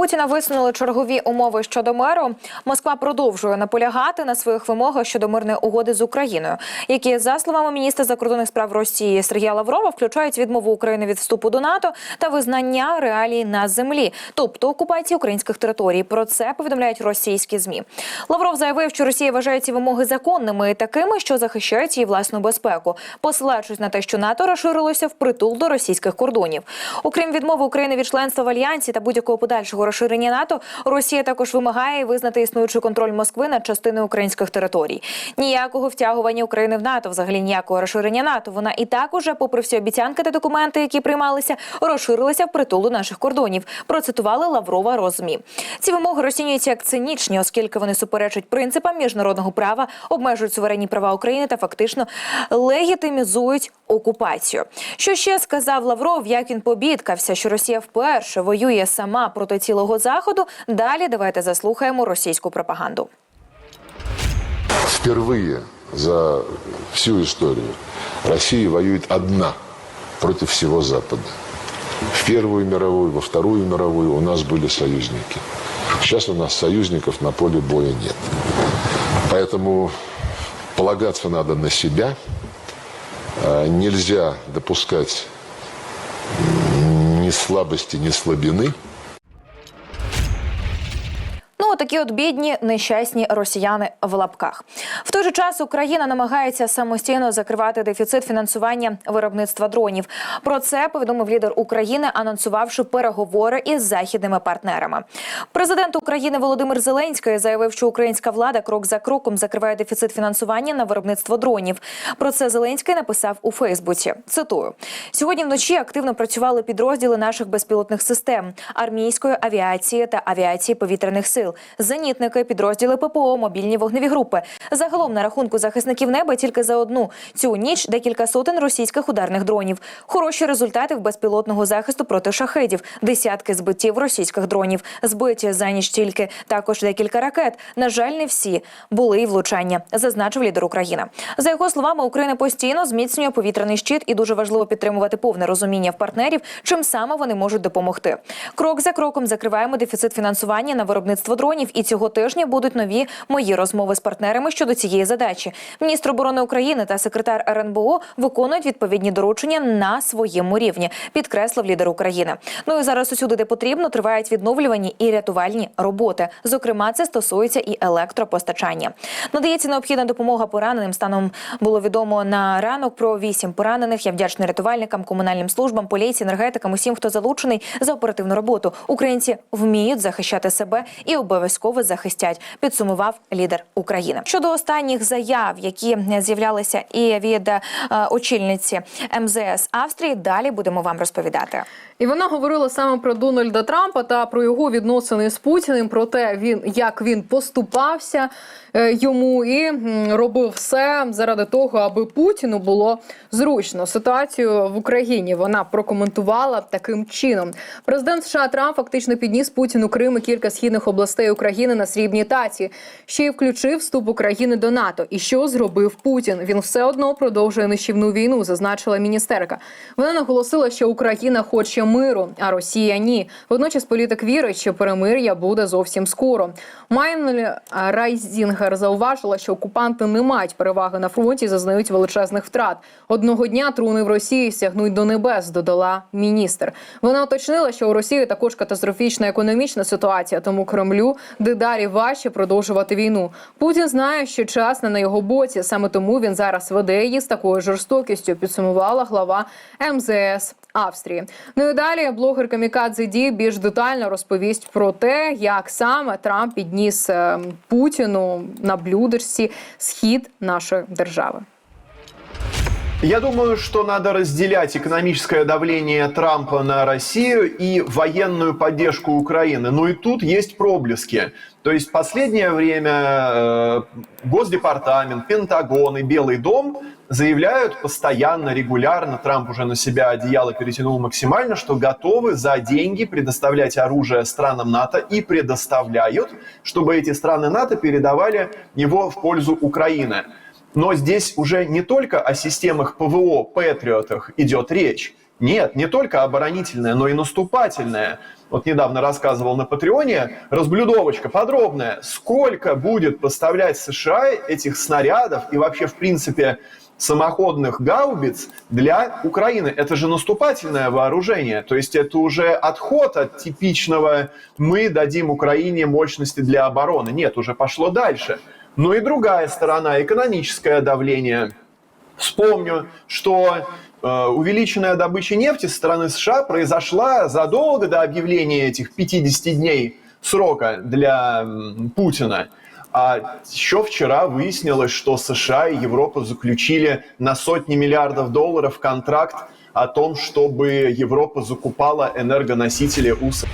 Путіна висунули чергові умови щодо миру. Москва продовжує наполягати на своїх вимогах щодо мирної угоди з Україною, які за словами міністра закордонних справ Росії Сергія Лаврова включають відмову України від вступу до НАТО та визнання реалій на землі, тобто окупації українських територій. Про це повідомляють російські змі. Лавров заявив, що Росія вважає ці вимоги законними і такими, що захищають її власну безпеку, посилаючись на те, що НАТО розширилося впритул до російських кордонів. Окрім відмови України від членства в альянсі та будь-якого подальшого розширення НАТО, Росія також вимагає визнати існуючий контроль Москви над частиною українських територій. Ніякого втягування України в НАТО, взагалі ніякого розширення НАТО. Вона і так уже, попри всі обіцянки та документи, які приймалися, розширилася впритул до наших кордонів. Процитували Лаврова розмі. Ці вимоги розцінюються як цинічні, оскільки вони суперечать принципам міжнародного права, обмежують суверенні права України та фактично легітимізують окупацію. Що ще сказав Лавров, як він побідкався, що Росія вперше воює сама проти цілого заходу. Далі давайте заслухаємо російську пропаганду. Впервые за всю историю Россия воюет одна против всего Запада. В Первую мировую, во Вторую мировую у нас были союзники. Сейчас у нас союзников на поле боя нет. Поэтому полагаться надо на себя. А, Нельзя допускать м, ни слабости, ни слабины. Ну, такі от бідні, нещасні росіяни в лапках. Той же час Україна намагається самостійно закривати дефіцит фінансування виробництва дронів. Про це повідомив лідер України, анонсувавши переговори із західними партнерами. Президент України Володимир Зеленський заявив, що українська влада крок за кроком закриває дефіцит фінансування на виробництво дронів. Про це Зеленський написав у Фейсбуці. Цитую: сьогодні вночі активно працювали підрозділи наших безпілотних систем армійської авіації та авіації повітряних сил, зенітники, підрозділи ППО, мобільні вогневі групи. Загалом на рахунку захисників неба тільки за одну цю ніч декілька сотень російських ударних дронів. Хороші результати в безпілотного захисту проти шахедів, десятки збиттів російських дронів, збиті за ніч тільки також декілька ракет. На жаль, не всі були й влучання, зазначив лідер України. За його словами, Україна постійно зміцнює повітряний щит і дуже важливо підтримувати повне розуміння в партнерів, чим саме вони можуть допомогти. Крок за кроком закриваємо дефіцит фінансування на виробництво дронів. І цього тижня будуть нові мої розмови з партнерами щодо цієї задачі. Міністр оборони України та секретар РНБО виконують відповідні доручення на своєму рівні, підкреслив лідер України. Ну і зараз усюди, де потрібно, тривають відновлювані і рятувальні роботи. Зокрема, це стосується і електропостачання. Надається необхідна допомога пораненим. Станом було відомо на ранок про вісім поранених. Я вдячний рятувальникам, комунальним службам, поліції, енергетикам, усім, хто залучений за оперативну роботу. Українці вміють захищати себе і обов'язково захистять. Підсумував лідер України. Щодо останніх заяв, які з'являлися і від е, очільниці МЗС Австрії, далі будемо вам розповідати. І вона говорила саме про Дональда Трампа та про його відносини з Путіним, про те, він як він поступався е, йому і робив все заради того, аби Путіну було зручно. Ситуацію в Україні вона прокоментувала таким чином. Президент США Трамп фактично підніс Путіну Крим і кілька східних областей України на срібній таці. Ще й включив вступ України до НАТО. І що зробив Путін? Він все одно продовжує нищівну війну, зазначила міністерка. Вона наголосила, що Україна хоче миру, а Росія ні. Водночас політик вірить, що перемир'я буде зовсім скоро. Майнлі Райзінгер зауважила, що окупанти не мають переваги на фронті, зазнають величезних втрат. Одного дня труни в Росії сягнуть до небес, додала міністр. Вона уточнила, що у Росії також катастрофічна економічна ситуація, тому Кремлю дедалі важче продовжувати війну. Путін знає, що час не на його боці. Саме тому він зараз веде її з такою жорстокістю. Підсумувала глава МЗС. Австрії. Ну і далі блогер Камікадзе Ді більш детально розповість про те, як саме Трамп підніс е, Путіну на блюдерці схід нашої держави. Я думаю, что надо разделять экономическое давление Трампа на Россию и военную поддержку Украины. Но и тут есть проблески. То есть последнее время э, Госдепартамент, Пентагон и Белый дом заявляют постоянно, регулярно, Трамп уже на себя одеяло перетянул максимально, что готовы за деньги предоставлять оружие странам НАТО и предоставляют, чтобы эти страны НАТО передавали его в пользу Украины. Но здесь уже не только о системах ПВО, Патриотах идет речь. Нет, не только оборонительная, но и наступательная. вот недавно рассказывал на Патреоне, разблюдовочка подробная, сколько будет поставлять США этих снарядов и вообще, в принципе, самоходных гаубиц для Украины. Это же наступательное вооружение, то есть это уже отход от типичного «мы дадим Украине мощности для обороны». Нет, уже пошло дальше. Но и другая сторона, экономическое давление. Вспомню, что э, увеличенная добыча нефти со стороны США произошла задолго до объявления этих 50 дней срока для Путина. А еще вчера выяснилось, что США и Европа заключили на сотни миллиардов долларов контракт о том, чтобы Европа закупала энергоносители у